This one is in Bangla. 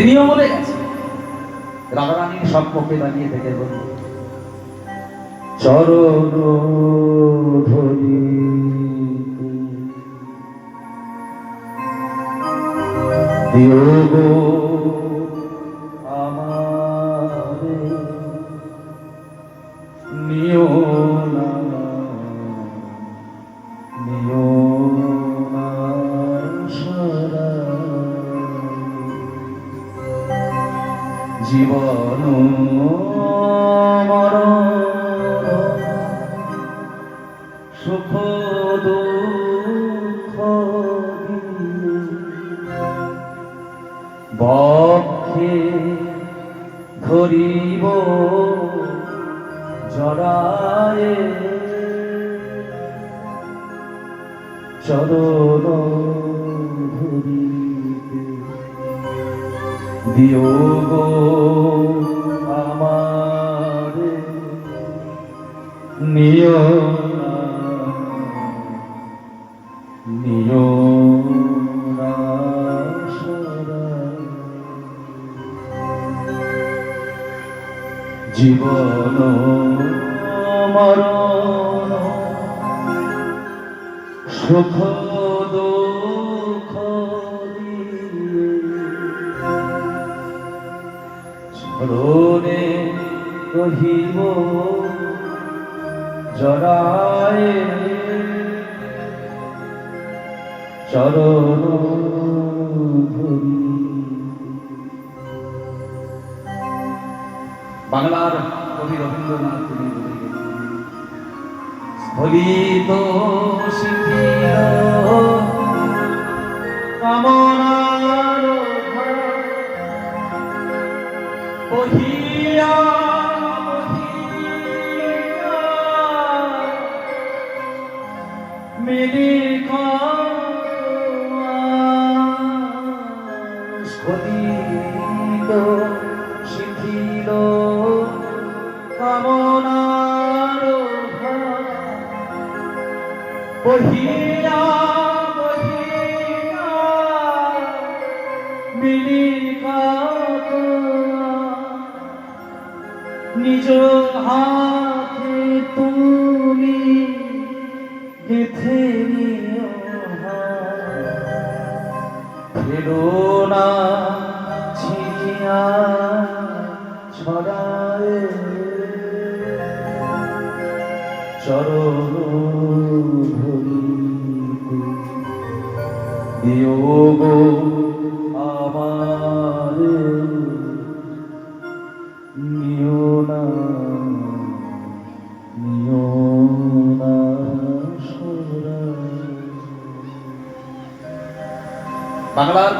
তিনিও বলে গেছেন রাধারানীর সম্পর্কে দাঁড়িয়ে থেকে বলল চরণ আমারে নিও জীবন সুখ দুঃখ বক্ষে ধরিব জড়ায়ে চরণ দিও গো আমারে নিয় নিয়। জীবন মরণ সুখ দুঃখ চরণে রহিব জড়ায় চরণ বাংলার কবি রবীন্দ্রনাথ তিনি বলে গেছেন, বহিয়া মিলিক স্খলিত শিখিল কামনার বহিয়া নিজ হাতে তুমি গেথে নিও ফেরো না ছিনিয়া ছড়ায় চরণ গো বাংলার